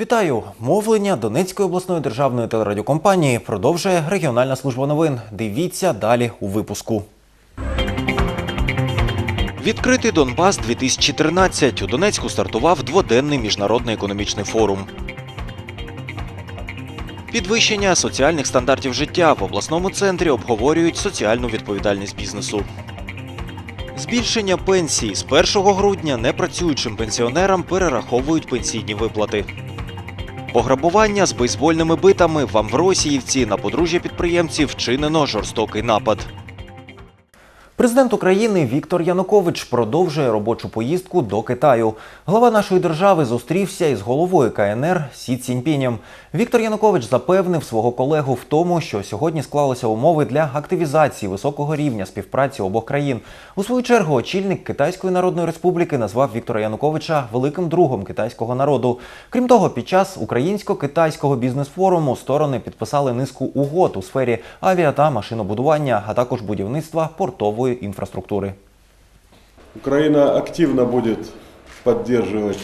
Вітаю! Мовлення Донецької обласної державної телерадіокомпанії продовжує регіональна служба новин. Дивіться далі у випуску. Відкритий Донбас 2013 у Донецьку стартував дводенний міжнародний економічний форум. Підвищення соціальних стандартів життя в обласному центрі обговорюють соціальну відповідальність бізнесу. Збільшення пенсій з 1 грудня непрацюючим пенсіонерам перераховують пенсійні виплати. Пограбування з бейсбольними битами в Амвросіївці на подружжя підприємців вчинено жорстокий напад. Президент України Віктор Янукович продовжує робочу поїздку до Китаю. Глава нашої держави зустрівся із головою КНР Сі Ціньпінем. Віктор Янукович запевнив свого колегу в тому, що сьогодні склалися умови для активізації високого рівня співпраці обох країн. У свою чергу очільник Китайської Народної Республіки назвав Віктора Януковича великим другом китайського народу. Крім того, під час українсько-китайського бізнес-форуму сторони підписали низку угод у сфері авіа та машинобудування, а також будівництва портової інфраструктури. Украина активно будет поддерживать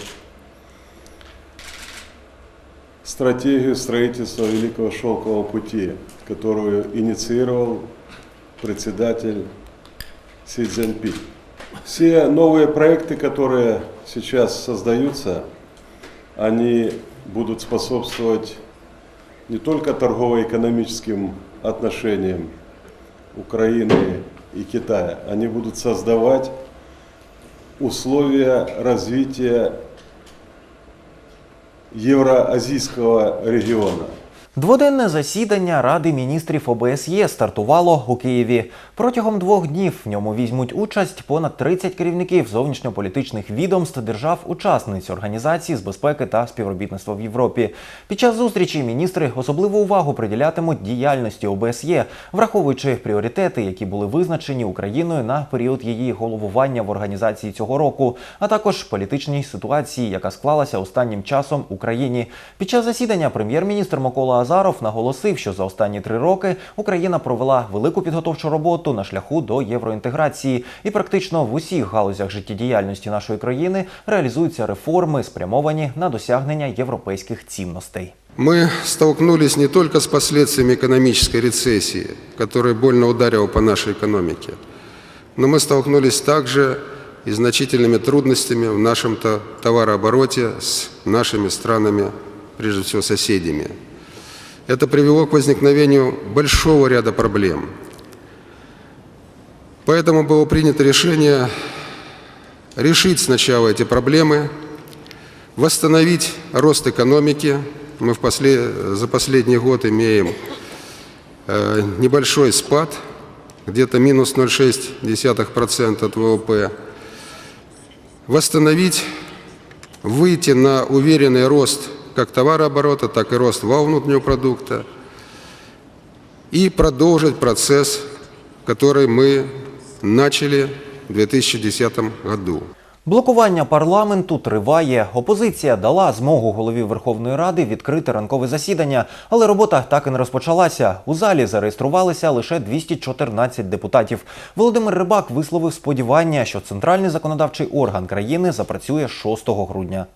стратегию строительства Великого Шелкового пути, которую инициировал председатель Си Цзиньпинь. Все новые проекты, которые сейчас создаются, они будут способствовать не только торгово-экономическим отношениям Украины и Китая, они будут создавать условия развития евроазийского региона. Дводенне засідання Ради міністрів ОБСЄ стартувало у Києві. Протягом двох днів в ньому візьмуть участь понад 30 керівників зовнішньополітичних відомств держав-учасниць організації з безпеки та співробітництва в Європі. Під час зустрічі міністри особливу увагу приділятимуть діяльності ОБСЄ, враховуючи пріоритети, які були визначені Україною на період її головування в організації цього року, а також політичній ситуації, яка склалася останнім часом в Україні. Під час засідання прем'єр-міністр Микола Азаров наголосив, що за останні три роки Україна провела велику підготовчу роботу на шляху до євроінтеграції, і практично в усіх галузях життєдіяльності нашої країни реалізуються реформи, спрямовані на досягнення європейських цінностей. Мы столкнулись не только с последствиями экономической рецессии, которая больно ударила по нашей экономике, но мы столкнулись также и с значительными трудностями в нашем -то товарообороте с нашими странами, прежде всего соседями. Это привело к возникновению большого ряда проблем. Поэтому было принято решение решить сначала эти проблемы, восстановить рост экономики. Мы в после- за последний год имеем э, небольшой спад, где-то минус 0,6% от ВВП. Восстановить, выйти на уверенный рост как товарооборота, так и рост валового внутреннего продукта. И продолжить процесс, который мы начали в 2010 году. Блокування парламенту триває. Опозиція дала змогу голові Верховної Ради відкрити ранкове засідання, але робота так і не розпочалася. У залі зареєструвалися лише 214 депутатів. Володимир Рибак висловив сподівання, що центральний законодавчий орган країни запрацює 6 грудня.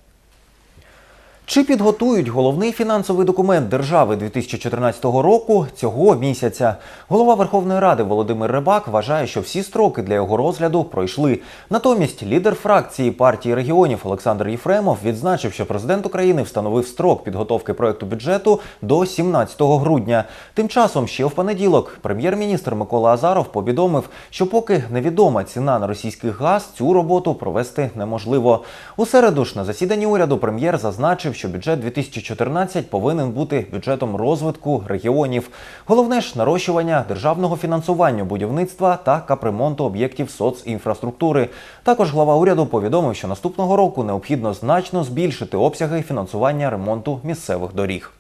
Чи підготують головний фінансовий документ держави 2014 року цього місяця? Голова Верховної Ради Володимир Рибак вважає, що всі строки для його розгляду пройшли. Натомість лідер фракції партії регіонів Олександр Єфремов відзначив, що президент України встановив строк підготовки проекту бюджету до 17 грудня. Тим часом ще в понеділок прем'єр-міністр Микола Азаров повідомив, що поки невідома ціна на російський газ, цю роботу провести неможливо. У середу ж на засіданні уряду прем'єр зазначив, що бюджет 2014 повинен бути бюджетом розвитку регіонів. Головне ж нарощування державного фінансування будівництва та капремонту об'єктів соцінфраструктури. Також глава уряду повідомив, що наступного року необхідно значно збільшити обсяги фінансування ремонту місцевих доріг.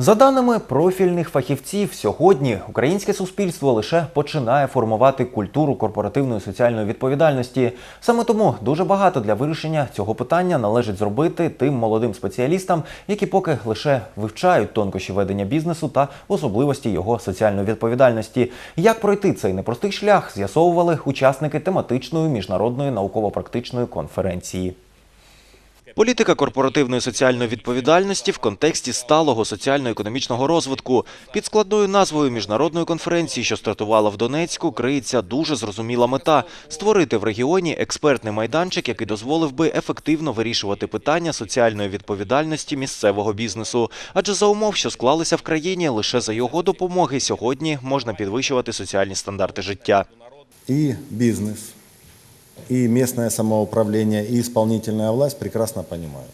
За даними профільних фахівців, сьогодні українське суспільство лише починає формувати культуру корпоративної соціальної відповідальності. Саме тому дуже багато для вирішення цього питання належить зробити тим молодим спеціалістам, які поки лише вивчають тонкощі ведення бізнесу та особливості його соціальної відповідальності. Як пройти цей непростий шлях, з'ясовували учасники тематичної міжнародної науково-практичної конференції. Політика корпоративної соціальної відповідальності в контексті сталого соціально-економічного розвитку під складною назвою міжнародної конференції, що стартувала в Донецьку, криється дуже зрозуміла мета створити в регіоні експертний майданчик, який дозволив би ефективно вирішувати питання соціальної відповідальності місцевого бізнесу. Адже за умов, що склалися в країні, лише за його допомоги сьогодні можна підвищувати соціальні стандарти життя. и бизнес, и местное самоуправление, и исполнительная власть прекрасно понимают,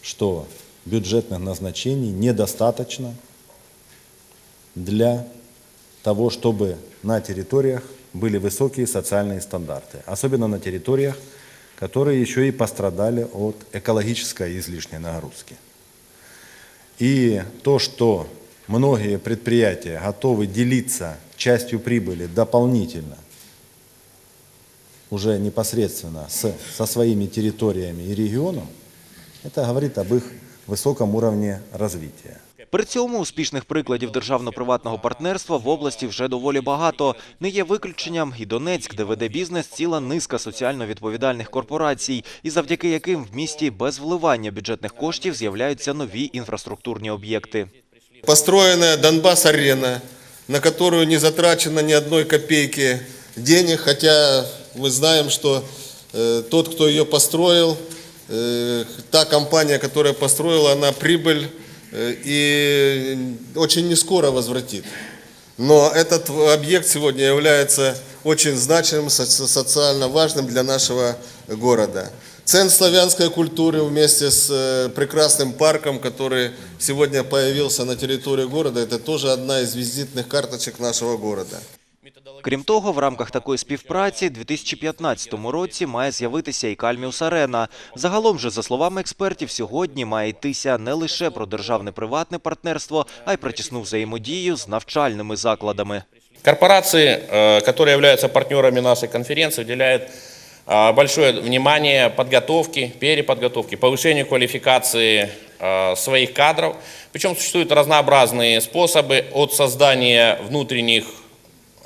что бюджетных назначений недостаточно для того, чтобы на территориях были высокие социальные стандарты, особенно на территориях, которые еще и пострадали от экологической излишней нагрузки. И то, что многие предприятия готовы делиться частью прибыли дополнительно, уже непосредственно с, со своими территориями и регионом, это говорит об их высоком уровне развития. При цьому успішних прикладів державно-приватного партнерства в області вже доволі багато. Не є виключенням і Донецьк, де веде бізнес ціла низка соціально відповідальних корпорацій, і завдяки яким в місті без вливання бюджетних коштів з'являються нові інфраструктурні об'єкти. Построенная Донбасс-арена, на которую не затрачено ни одной копейки денег, хотя мы знаем, что э, тот, кто ее построил, э, та компания, которая построила, она прибыль э, и очень не скоро возвратит. Но этот объект сегодня является очень значимым, со- социально важным для нашего города. Центр славянской культуры вместе с э, прекрасным парком, который сегодня появился на территории города, это тоже одна из визитных карточек нашего города. Крім того, в рамках такої співпраці, 2015 році має з'явитися і Кальміус Арена. Загалом же, за словами експертів, сьогодні має йтися не лише про державне приватне партнерство, а й про тісну взаємодію з навчальними закладами. Корпорации, э, которые являются партнерами нашей конференции, уделяют э, большое внимание подготовке, переподготовке, повышению квалификации э, своих кадров. Причем существуют разнообразные способы от создания внутренних э,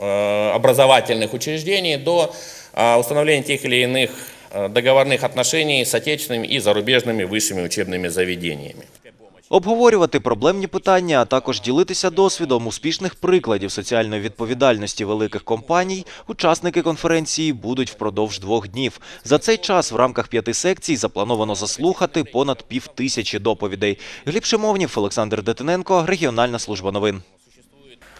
образовательных учреждений до э, установления тех или иных э, договорных отношений с отечественными и зарубежными высшими учебными заведениями. Обговорювати проблемні питання, а також ділитися досвідом успішних прикладів соціальної відповідальності великих компаній. Учасники конференції будуть впродовж двох днів. За цей час в рамках п'яти секцій заплановано заслухати понад пів тисячі доповідей. Гліб Шимовнів, Олександр Детиненко, регіональна служба новин.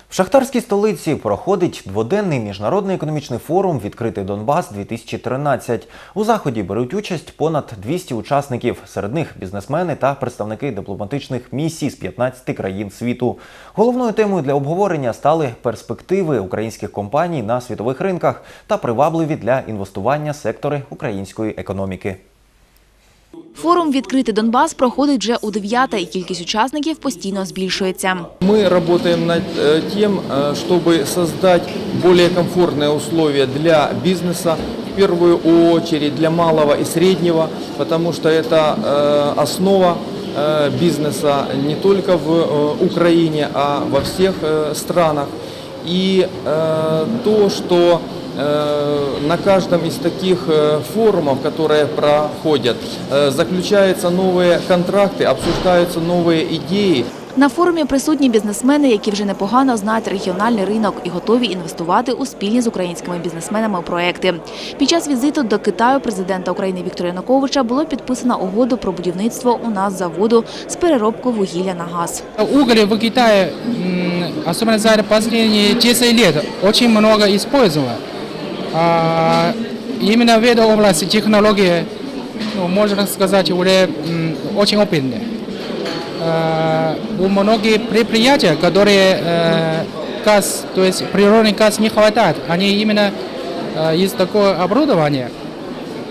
В шахтарській столиці проходить дводенний міжнародний економічний форум Відкритий Донбас 2013 У заході беруть участь понад 200 учасників. Серед них бізнесмени та представники дипломатичних місій з 15 країн світу. Головною темою для обговорення стали перспективи українських компаній на світових ринках та привабливі для інвестування сектори української економіки. Форум Відкритий Донбас проходить вже у дев'яте, і кількість учасників постійно збільшується. Мы работаем над э, тем, э, чтобы создать более комфортные условия для бизнеса, в первую очередь для малого и среднего, потому что это э, основа э, бизнеса не только в э, Украине, а во всех э, странах. И э, то, что э, на каждом из таких э, форумов, которые проходят, э, заключаются новые контракты, обсуждаются новые идеи. На форумі присутні бізнесмени, які вже непогано знають регіональний ринок і готові інвестувати у спільні з українськими бізнесменами проекти. Під час візиту до Китаю президента України Віктора Януковича було підписано угоду про будівництво у нас заводу з переробку вугілля на газ. Уголь в Китае, м, особенно за последние 10 лет, очень много использовано. А, Именно в этой области технологии, ну, можно сказать, уже очень опытные. А, У многих предприятий, которые э, газ, то есть природный газ не хватает, они именно э, из такого оборудования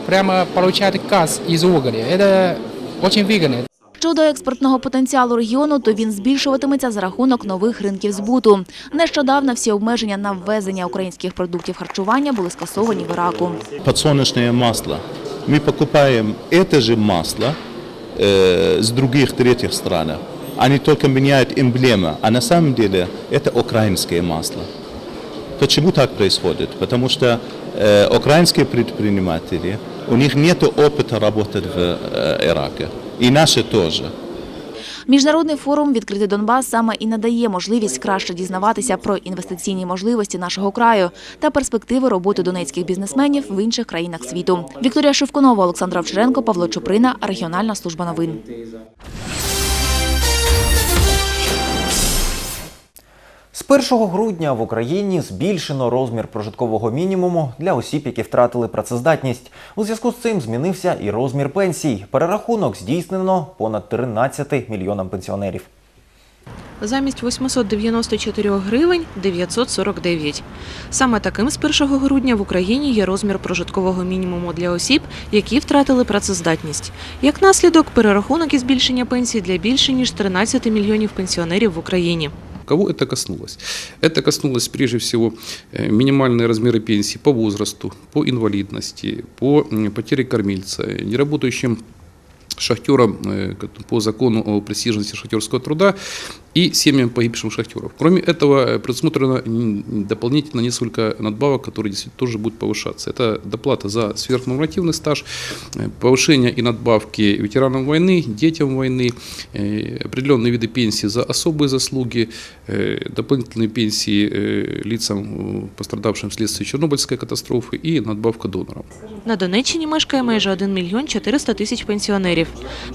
прямо получают газ из угля. Это очень выгодно. Щодо експортного потенціалу регіону, то він збільшуватиметься за рахунок нових ринків збуту. Нещодавно всі обмеження на ввезення українських продуктів харчування були скасовані в Іраку. подсолнечное масло. Мы покупаем это же масло э, с других третьих стран. Они только меняют эмблему, а на самом деле это украинское масло. Почему так происходит? Потому что э, украинские предприниматели, у них нет опыта работать в э, Ираке. И наши тоже. Міжнародний форум Відкритий Донбас саме і надає можливість краще дізнаватися про інвестиційні можливості нашого краю та перспективи роботи донецьких бізнесменів в інших країнах світу. Вікторія Шевкунова, Олександр Овчаренко, Павло Чуприна, Регіональна служба новин. З 1 грудня в Україні збільшено розмір прожиткового мінімуму для осіб, які втратили працездатність. У зв'язку з цим змінився і розмір пенсій. Перерахунок здійснено понад 13 мільйонам пенсіонерів. Замість 894 гривень 949. Саме таким з 1 грудня в Україні є розмір прожиткового мінімуму для осіб, які втратили працездатність. Як наслідок, перерахунок і збільшення пенсій для більше ніж 13 мільйонів пенсіонерів в Україні. Кого это коснулось? Это коснулось прежде всего э, минимальные размеры пенсии по возрасту, по инвалидности, по м, потере кормильца, неработающим шахтерам э, ко- по закону о престижности шахтерского труда и семьям погибших шахтеров. Кроме этого, э, предусмотрено м, дополнительно несколько надбавок, которые действительно тоже будут повышаться. Это доплата за сверхнормативный стаж, э, повышение и надбавки ветеранам войны, детям войны, э, определенные виды пенсии за особые заслуги, э, дополнительные пенсии э, лицам, э, пострадавшим вследствие Чернобыльской катастрофы и надбавка донорам. На Донеччині мешкає майже 1 мільйон 400 тисяч пенсіонерів.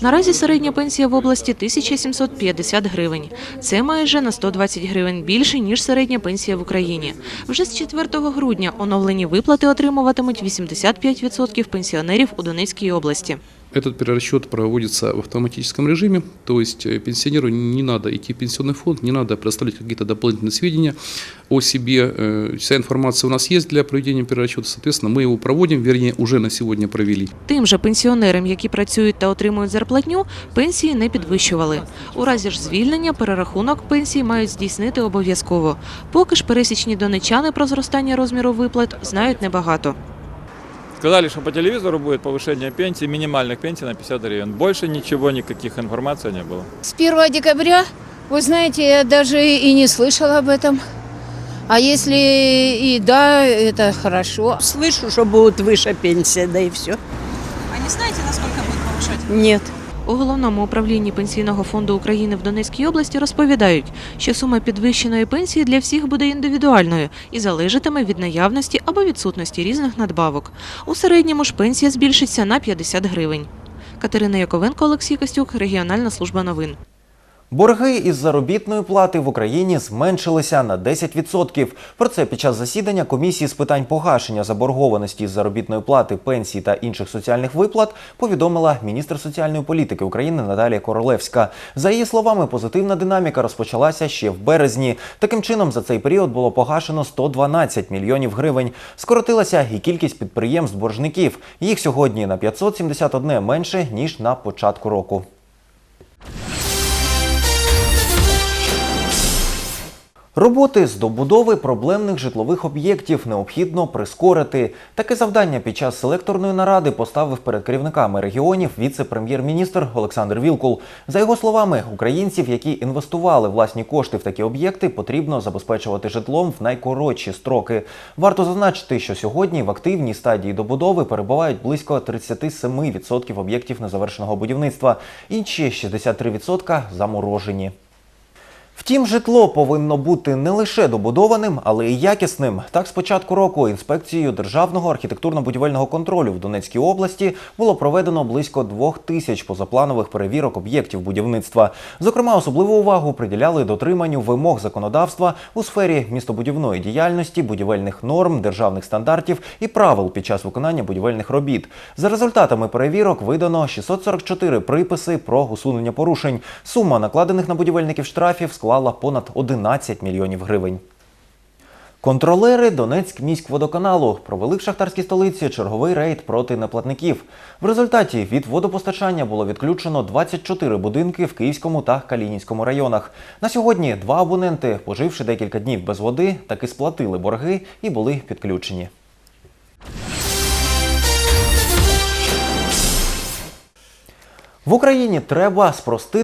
Наразі середня пенсія в області 1750 гривень. Це майже на 120 гривень більше, ніж середня пенсія в Україні. Вже з 4 грудня оновлені виплати отримуватимуть 85% пенсіонерів у Донецькій області. Этот перерасчет проводится в автоматическом режиме, то есть э, пенсионеру не надо идти в пенсионный фонд, не надо предоставлять какие-то дополнительные сведения о себе. Э, Вся информация у нас есть для проведения перерасчета, соответственно, мы его проводим, вернее, уже на сегодня провели. Тим же пенсіонерам, які працюють та отримують зарплатню, пенсії не підвищували. У разі ж звільнення перерахунок пенсій мають здійснити обов'язково. Поки ж пересічні донечани про зростання розміру виплат знають небагато. Сказали, что по телевизору будет повышение пенсий, минимальных пенсий на 50 гривен. Больше ничего, никаких информаций не было. С 1 декабря, вы знаете, я даже и не слышала об этом. А если и да, это хорошо. Слышу, что будет выше пенсия, да и все. А не знаєте, наскільки буде повишати? Нет. У головному управлінні Пенсійного фонду України в Донецькій області розповідають, що сума підвищеної пенсії для всіх буде індивідуальною і залежатиме від наявності або відсутності різних надбавок. У середньому ж пенсія збільшиться на 50 гривень. Катерина Яковенко, Олексій Костюк, Регіональна служба новин. Борги із заробітної плати в Україні зменшилися на 10%. Про це під час засідання комісії з питань погашення заборгованості з заробітної плати, пенсій та інших соціальних виплат повідомила міністр соціальної політики України Наталія Королевська. За її словами, позитивна динаміка розпочалася ще в березні. Таким чином, за цей період було погашено 112 мільйонів гривень. Скоротилася і кількість підприємств-боржників. Їх сьогодні на 571 менше ніж на початку року. Роботи з добудови проблемних житлових об'єктів необхідно прискорити. Таке завдання під час селекторної наради поставив перед керівниками регіонів віце-прем'єр-міністр Олександр Вілкул. За його словами, українців, які інвестували власні кошти в такі об'єкти, потрібно забезпечувати житлом в найкоротші строки. Варто зазначити, що сьогодні в активній стадії добудови перебувають близько 37% об'єктів незавершеного будівництва. Інші 63% заморожені. Втім, житло повинно бути не лише добудованим, але й якісним. Так, з початку року інспекцією державного архітектурно-будівельного контролю в Донецькій області було проведено близько двох тисяч позапланових перевірок об'єктів будівництва. Зокрема, особливу увагу приділяли дотриманню вимог законодавства у сфері містобудівної діяльності, будівельних норм, державних стандартів і правил під час виконання будівельних робіт. За результатами перевірок видано 644 приписи про усунення порушень. Сума накладених на будівельників штрафів склала понад 11 мільйонів гривень. Контролери Донецьк міськводоканалу провели в шахтарській столиці черговий рейд проти неплатників. В результаті від водопостачання було відключено 24 будинки в Київському та Калінінському районах. На сьогодні два абоненти, поживши декілька днів без води, таки сплатили борги і були підключені. В Україні треба спростити